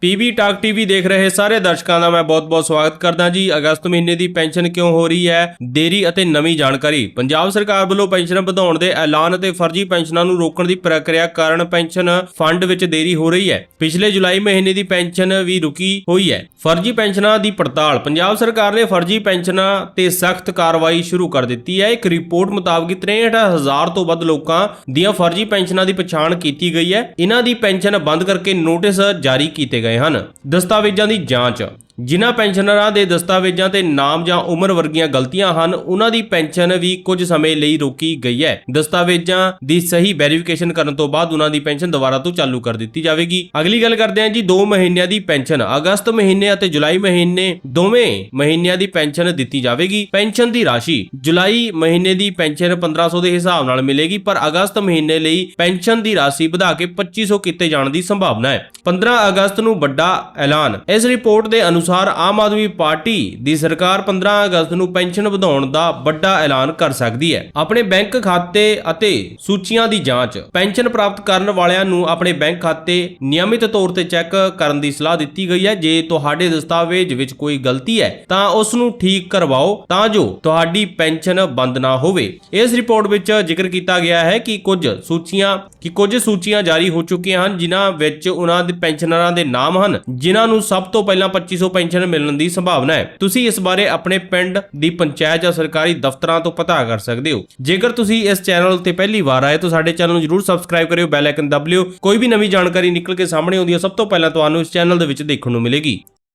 PB talk TV ਦੇਖ ਰਹੇ ਸਾਰੇ ਦਰਸ਼ਕਾਂ ਦਾ ਮੈਂ ਬਹੁਤ-ਬਹੁਤ ਸਵਾਗਤ ਕਰਦਾ ਜੀ। ਅਗਸਤ ਮਹੀਨੇ ਦੀ ਪੈਨਸ਼ਨ ਕਿਉਂ ਹੋ ਰਹੀ ਹੈ? ਦੇਰੀ ਅਤੇ ਨਵੀਂ ਜਾਣਕਾਰੀ। ਪੰਜਾਬ ਸਰਕਾਰ ਵੱਲੋਂ ਪੈਨਸ਼ਨ ਵਧਾਉਣ ਦੇ ਐਲਾਨ ਅਤੇ ਫਰਜ਼ੀ ਪੈਨਸ਼ਨਾਂ ਨੂੰ ਰੋਕਣ ਦੀ ਪ੍ਰਕਿਰਿਆ ਕਾਰਨ ਪੈਨਸ਼ਨ ਫੰਡ ਵਿੱਚ ਦੇਰੀ ਹੋ ਰਹੀ ਹੈ। ਪਿਛਲੇ ਜੁਲਾਈ ਮਹੀਨੇ ਦੀ ਪੈਨਸ਼ਨ ਵੀ ਰੁਕੀ ਹੋਈ ਹੈ। ਫਰਜ਼ੀ ਪੈਨਸ਼ਨਾਂ ਦੀ ਪੜਤਾਲ। ਪੰਜਾਬ ਸਰਕਾਰ ਨੇ ਫਰਜ਼ੀ ਪੈਨਸ਼ਨਾਂ ਤੇ ਸਖਤ ਕਾਰਵਾਈ ਸ਼ੁਰੂ ਕਰ ਦਿੱਤੀ ਹੈ। ਇੱਕ ਰਿਪੋਰਟ ਮੁਤਾਬਕ 63000 ਤੋਂ ਵੱਧ ਲੋਕਾਂ ਦੀਆਂ ਫਰਜ਼ੀ ਪੈਨਸ਼ਨਾਂ ਦੀ ਪਛਾਣ ਕੀਤੀ ਗਈ ਹੈ। ਇਹਨਾਂ ਦੀ ਪੈਨਸ਼ਨ ਬੰਦ ਕਰਕੇ ਨੋਟਿਸ ਜਾਰੀ ਕੀਤੇ ਗਏ ਹਨ। ਦਸਤਾਵੇਜ਼ਾਂ ਦੀ ਜਾਂਚ ਜਿਨ੍ਹਾਂ ਪੈਨਸ਼ਨਰਾਂ ਦੇ ਦਸਤਾਵੇਜ਼ਾਂ ਤੇ ਨਾਮ ਜਾਂ ਉਮਰ ਵਰਗੀਆਂ ਗਲਤੀਆਂ ਹਨ, ਉਹਨਾਂ ਦੀ ਪੈਨਸ਼ਨ ਵੀ ਕੁਝ ਸਮੇਂ ਲਈ ਰੋਕੀ ਗਈ ਹੈ। ਦਸਤਾਵੇਜ਼ਾਂ ਦੀ ਸਹੀ ਵੈਰੀਫਿਕੇਸ਼ਨ ਕਰਨ ਤੋਂ ਬਾਅਦ ਉਹਨਾਂ ਦੀ ਪੈਨਸ਼ਨ ਦੁਬਾਰਾ ਤੋਂ ਚਾਲੂ ਕਰ ਦਿੱਤੀ ਜਾਵੇਗੀ। ਅਗਲੀ ਗੱਲ ਕਰਦੇ ਹਾਂ ਜੀ 2 ਮਹੀਨਿਆਂ ਦੀ ਪੈਨਸ਼ਨ, ਅਗਸਤ ਮਹੀਨੇ ਅਤੇ ਜੁਲਾਈ ਮਹੀਨੇ, ਦੋਵੇਂ ਮਹੀਨਿਆਂ ਦੀ ਪੈਨਸ਼ਨ ਦਿੱਤੀ ਜਾਵੇਗੀ। ਪੈਨਸ਼ਨ ਦੀ ਰਾਸ਼ੀ, ਜੁਲਾਈ ਮਹੀਨੇ ਦੀ ਪੈਨਸ਼ਨ 1500 ਦੇ ਹਿਸਾਬ ਨਾਲ ਮਿਲੇਗੀ, ਪਰ ਅਗਸਤ ਮਹੀਨੇ ਲਈ ਪੈਨਸ਼ਨ ਦੀ ਰਾਸ਼ੀ ਵਧਾ ਕੇ 2500 ਕੀਤੇ ਜਾਣ ਦੀ ਸੰਭਾਵਨਾ ਹੈ। 15 ਅਗਸਤ ਨੂੰ ਵੱਡਾ ਐਲਾਨ। ਇਸ ਰਿਪੋਰਟ ਦੇ ਅਨੁਸਾਰ ਆਮ ਆਦਮੀ ਪਾਰਟੀ ਦੀ ਸਰਕਾਰ 15 ਅਗਸਤ ਨੂੰ ਪੈਨਸ਼ਨ ਵਧਾਉਣ ਦਾ ਵੱਡਾ ਐਲਾਨ ਕਰ ਸਕਦੀ ਹੈ। ਆਪਣੇ ਬੈਂਕ ਖਾਤੇ ਅਤੇ ਸੂਚੀਆਂ ਦੀ ਜਾਂਚ। ਪੈਨਸ਼ਨ ਪ੍ਰਾਪਤ ਕਰਨ ਵਾਲਿਆਂ ਨੂੰ ਆਪਣੇ ਬੈਂਕ ਖਾਤੇ ਨਿਯਮਿਤ ਤੌਰ ਤੇ ਚੈੱਕ ਕਰਨ ਦੀ ਸਲਾਹ ਦਿੱਤੀ ਗਈ ਹੈ। ਜੇ ਤੁਹਾਡੇ ਦਸਤਾਵੇਜ਼ ਵਿੱਚ ਕੋਈ ਗਲਤੀ ਹੈ, ਤਾਂ ਉਸ ਨੂੰ ਠੀਕ ਕਰਵਾਓ ਤਾਂ ਜੋ ਤੁਹਾਡੀ ਪੈਨਸ਼ਨ ਬੰਦ ਨਾ ਹੋਵੇ। ਇਸ ਰਿਪੋਰਟ ਵਿੱਚ ਜ਼ਿਕਰ ਕੀਤਾ ਗਿਆ ਹੈ ਕਿ ਕੁਝ ਸੂਚੀਆਂ, ਕਿ ਕੁਝ ਸੂਚੀਆਂ ਜਾਰੀ ਹੋ ਚੁੱਕੀਆਂ ਹਨ, ਜਿਨ੍ਹਾਂ ਵਿੱਚ ਉਹਨਾਂ ਦੇ ਪੈਨਸ਼ਨਰਾਂ ਦੇ ਨਾਮ ਹਨ, ਜਿਨ੍ਹਾਂ ਨੂੰ ਸਭ ਤੋਂ ਪਹਿਲਾਂ 2500 ਪੈਨਸ਼ਨ ਮਿਲਣ ਦੀ ਸੰਭਾਵਨਾ ਹੈ। ਤੁਸੀਂ ਇਸ ਬਾਰੇ ਆਪਣੇ ਪਿੰਡ ਦੀ ਪੰਚਾਇਤ ਜਾਂ ਸਰਕਾਰੀ ਦਫ਼ਤਰਾਂ ਤੋਂ ਪਤਾ ਕਰ ਸਕਦੇ ਹੋ। ਜੇਕਰ ਤੁਸੀਂ ਇਸ ਚੈਨਲ ਉੱਤੇ ਪਹਿਲੀ ਵਾਰ ਆਏ ਤਾਂ ਸਾਡੇ ਚੈਨਲ ਨੂੰ ਜਰੂਰ ਸਬਸਕ੍ਰਾਈਬ ਕਰਿਓ, ਬੈਲ ਆਈਕਨ ਦਬ ਲਿਓ। ਕੋਈ ਵੀ ਨਵੀਂ ਜਾਣਕਾਰੀ ਨਿਕਲ ਕੇ ਸਾਹਮਣੇ ਆਉਂਦੀ ਹੈ, ਸਭ ਤੋਂ ਪਹਿਲਾਂ ਤੁਹਾਨੂੰ ਇਸ ਚੈਨਲ ਦੇ ਵਿੱਚ ਦੇਖਣ ਨੂੰ ਮਿਲੇਗੀ।